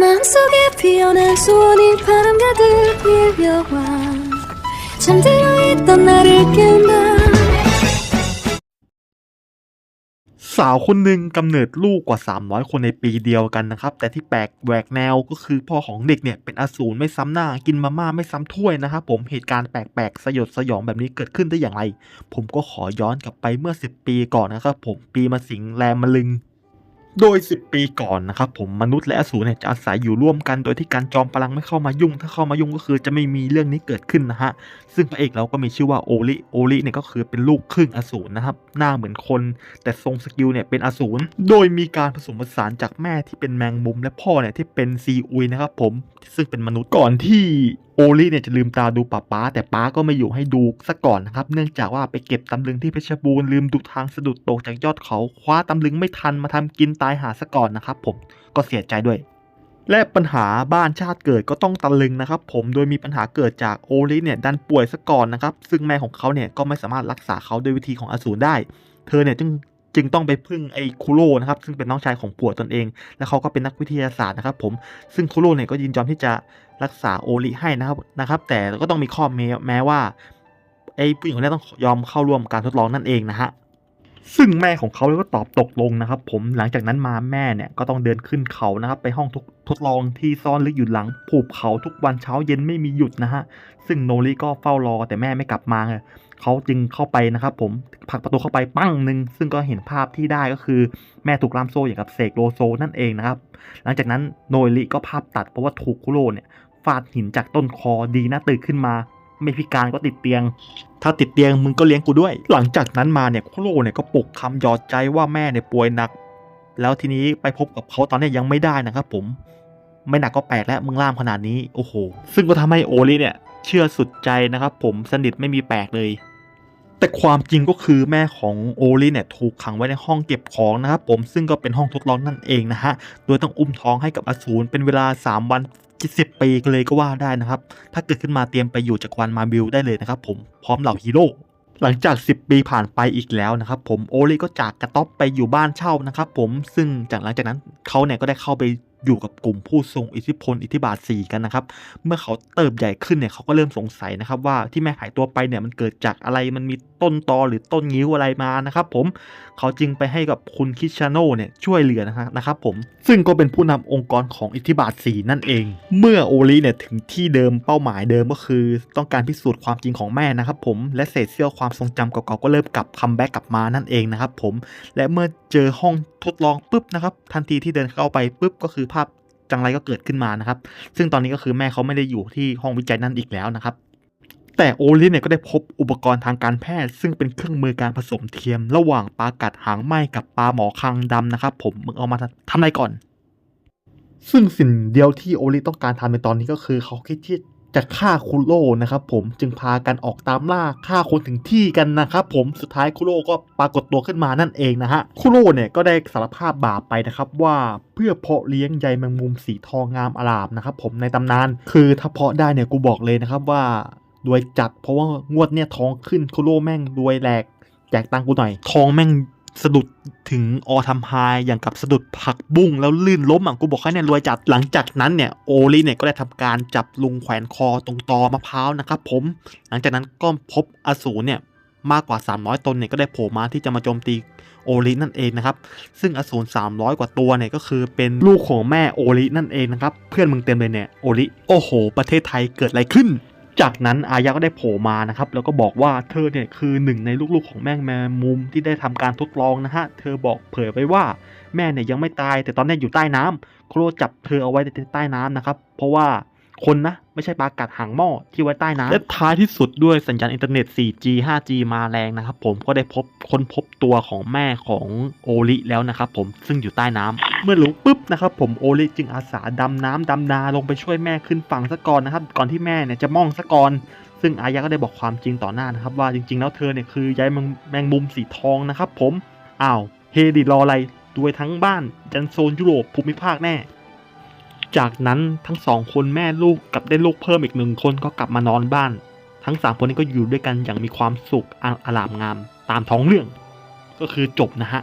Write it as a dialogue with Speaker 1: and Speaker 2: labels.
Speaker 1: 마음속에 피어난 소원이 바람 가득 밀려와 잠들어 있던 나를 깨운다
Speaker 2: สาวคนหนึ่งกำเนิดลูกกว่า 300 คนในปีเดียวกันนะครับ แต่ที่แปลกแหวกแนวก็คือพ่อของเด็กเนี่ยเป็นอสูรไม่ซ้ำหน้ากินมาม่าไม่ซ้ำถ้วยนะครับผมเหตุการณ์แปลกๆ สยดสยองแบบนี้เกิดขึ้นได้อย่างไร ผมก็ขอย้อนกลับไปเมื่อ 10 ปีก่อนนะครับผมปีมาสิงแรมมะลึง โดย 10 ปีก่อนนะครับผมมนุษย์และอสูรเนี่ยจะอาศัยอยู่ร่วมกัน โดยที่การจอมพลังไม่เข้ามายุ่ง ถ้าเข้ามายุ่งก็คือจะไม่มีเรื่องนี้เกิดขึ้นนะฮะ ซึ่งพระเอกเราก็มีชื่อว่าโอลิโอลิเนี่ยก็คือเป็นลูกครึ่งอสูรนะครับ หน้าเหมือนคน แต่ทรงสกิลเนี่ยเป็นอสูร โดยมีการผสมผสานจากแม่ที่เป็นแมงมุมและพ่อเนี่ยที่เป็นซีอุยนะครับผม ซึ่งเป็นมนุษย์ก่อนที่ โอลิเนี่ยจะลืมตาดูป้าป้า แต่ป้าก็ไม่อยู่ให้ดูซะก่อนนะครับ เนื่องจากว่าไปเก็บตำลึงที่เพชรบูรณ์ลืมดูทางสะดุดตกจากยอดเขาคว้าตำลึงไม่ทันมาทำกินตายหาซะก่อนนะครับ ผมก็เสียใจด้วย และปัญหาบ้านชาติเกิดก็ต้องตะลึงนะครับ ผมโดยมีปัญหาเกิดจากโอลิเนี่ยดันป่วยซะก่อนนะครับ ซึ่งแม่ของเขาเนี่ยก็ไม่สามารถรักษาเขาด้วยวิธีของอสูรได้ เธอเนี่ยจึง จึงต้องไปพึ่งไอ้คุโร่นะครับซึ่งเป็นน้องชายของผัวตนเอง และเขาก็เป็นนักวิทยาศาสตร์นะครับผมซึ่งคุโร่เนี่ยก็ยินยอมที่จะรักษาโอลิให้นะครับนะครับ แต่ก็ต้องมีข้อแม้แม้ว่าไอ้ผู้หญิงคนนี้ต้องยอมเข้าร่วมการทดลองนั่นเองนะฮะ ซึ่งแม่ของเขาก็ตอบตกลงนะครับ ผมหลังจากนั้นมาแม่เนี่ยก็ต้องเดินขึ้นเขานะครับ ไปห้องทดทดลองที่ซ่อนลึกอยู่หลังผูเขาทุกวันเช้าเย็นไม่มีหยุดนะฮะซึ่งโนริก็เฝ้ารอแต่แม่ไม่กลับมาเขาจึงเข้าไปนะครับ ผมผลักประตูเข้าไปปั้งหนึ่งซึ่งก็เห็นภาพที่ได้ก็คือแม่ถูกล่ามโซ่อย่างกับเสกโลโซนั่นเองนะครับ หลังจากนั้นโนริก็ภาพตัดเพราะว่าถูกคุโรเนี่ยฟาดหินจากต้นคอดีนะตื่นขึ้นมา ไม่พิการก็ติดเตียง ถ้าติดเตียงมึงก็เลี้ยงกูด้วย หลังจากนั้นมาเนี่ยคุโรเนี่ยก็ปลุกคำหยอดใจว่าแม่เนี่ยป่วยหนัก แล้วทีนี้ไปพบกับเขาตอนนี้ยังไม่ได้นะครับผม ไม่หนักก็แปลกแล้วมึงล่ามขนาดนี้โอ้โห ซึ่งก็ทำให้โอลิเนี่ยเชื่อสุดใจนะครับผมสนิทไม่มีแปลกเลย แต่ความจริงก็คือแม่ของโอลิเนี่ยถูกขังไว้ในห้องเก็บของนะครับผมซึ่งก็เป็นห้องทดลองนั่นเองนะฮะโดยต้องอุ้มท้องให้กับอสูรเป็นเวลา 3 วัน70ปีเลยก็ว่าได้นะครับ ถ้าเกิดขึ้นมาเตรียมไปอยู่จักรวาลมาบิลได้เลยนะครับผมพร้อมเหล่าฮีโร่หลังจาก 10 ปีผ่านไปอีกแล้วนะครับผมโอลิก็จากกระต๊อบไปอยู่บ้านเช่านะครับผมซึ่งจากหลังจากนั้นเขาเนี่ยก็ได้เข้าไป อยู่กับกลุ่มผู้ทรงอิทธิพลอิทธิบาท4กันนะครับ เมื่อเขาเติบใหญ่ขึ้นเนี่ยเขาก็เริ่มสงสัยนะครับว่าที่แม่หายตัวไปเนี่ยมันเกิดจากอะไรมันมีต้นตอหรือต้นงิ้วอะไรมานะครับผมเขาจึงไปให้กับคุณคิชาโนเนี่ยช่วยเหลือนะครับนะครับผมซึ่งก็เป็นผู้นำองค์กรของอิทธิบาท4นั่นเอง เมื่อโอลิเนี่ยถึงที่เดิมเป้าหมายเดิมก็คือ ต้องการพิสูจน์ความจริงของแม่นะครับผมและเศษเสี้ยวความทรงจำเก่าๆก็เริ่มกลับคัมแบ็กกลับมานั่นเองนะครับผมและเมื่อเจอห้องทดลองปุ๊บนะครับทันทีที่เดินเข้าไปปุ๊บก็คือภาพจังไรก็เกิดขึ้นมานะครับ ซึ่งตอนนี้ก็คือแม่เขาไม่ได้อยู่ที่ห้องวิจัยนั่นอีกแล้วนะครับแต่โอลิเนี่ยก็ได้พบอุปกรณ์ทางการแพทย์ ซึ่งเป็นเครื่องมือการผสมเทียม ระหว่างปลากัดหางไหมกับปลาหมอคางดำนะครับ ผมมึงเอามาทำอะไรก่อน ซึ่งสิ่งเดียวที่โอลิต้องการทำในตอนนี้ก็คือ เขาคิดที่ จะฆ่าคุโร่นะครับผมจึงพากันออกตามล่าฆ่าคนถึงที่กันนะครับผมสุดท้ายคุโร่ก็ปรากฏตัวขึ้นมานั่นเองนะฮะคุโร่เนี่ยก็ได้สารภาพบาปไปนะครับว่าเพื่อเพาะเลี้ยงใยแมงมุมสีทองงามอลามนะครับผมในตำนาน คือถ้าเพาะได้เนี่ยกูบอกเลยนะครับว่ารวยจัดเพราะว่างวดเนี่ยทองขึ้นคุโร่แม่งรวยแหลกแจกตังค์กูหน่อย ทองแม่ง สะดุดถึงออทำไฮอย่างกับสะดุดผักบุ้งแล้วลื่นล้มอะกูบอกให้เนี่ยรวยจัดหลังจากนั้นเนี่ยโอลิเนี่ยก็ได้ทำการจับลุงแขวนคอตรงตอมะพร้าวนะครับผมหลังจากนั้นก็พบอสูรเนี่ยมากกว่า 300 ตนเนี่ยก็ได้โผล่มาที่จะมาโจมตีโอลินั่นเองนะครับ ซึ่งอสูร300 กว่าตัวเนี่ยก็คือเป็นลูกของแม่โอลินั่นเองนะครับ เพื่อนมึงเต็มเลยเนี่ยโอลิโอ้โห ประเทศไทยเกิดอะไรขึ้น จากนั้นอายะก็ได้โผล่มานะครับ แล้วก็บอกว่าเธอเนี่ยคือหนึ่งในลูกๆของแม่งแมงมุมที่ได้ทำการทดลองนะฮะ เธอบอกเผยไว้ว่าแม่เนี่ยยังไม่ตาย แต่ตอนนี้อยู่ใต้น้ำโครจับเธอเอาไว้ในใต้น้ำนะครับ เพราะว่า คนนะ ไม่ใช่ปลากัดหางหม้อที่ไว้ใต้น้ำและท้ายที่สุดด้วยสัญญาณอินเทอร์เน็ต 4G 5G มาแรงนะครับผมก็ได้พบค้นพบตัวของแม่ของโอลิแล้วนะครับผมซึ่งอยู่ใต้น้ำเมื่อรู้ปุ๊บนะครับผมโอลิจึงอาสาดำน้ำดำนาลงไปช่วยแม่ขึ้นฝั่งซะก่อนนะครับก่อนที่แม่เนี่ยจะมองซะก่อนซึ่งอายะก็ได้บอกความจริงต่อหน้านะครับว่าจริงๆ แล้วเธอเนี่ยคือยแมแมงมุมสีทองนะครับผมอ้าวเฮดิรออะไรด้วยทั้งบ้านจันโซนยุโรปภูมิภาคแน่ จากนั้นทั้งสองคนแม่ลูกกับได้ลูกเพิ่มอีกหนึ่งคนก็กลับมานอนบ้าน ทั้งสามคนนี้ก็อยู่ด้วยกันอย่างมีความสุขออลามงามตามท้องเรื่อง ก็คือจบนะฮะ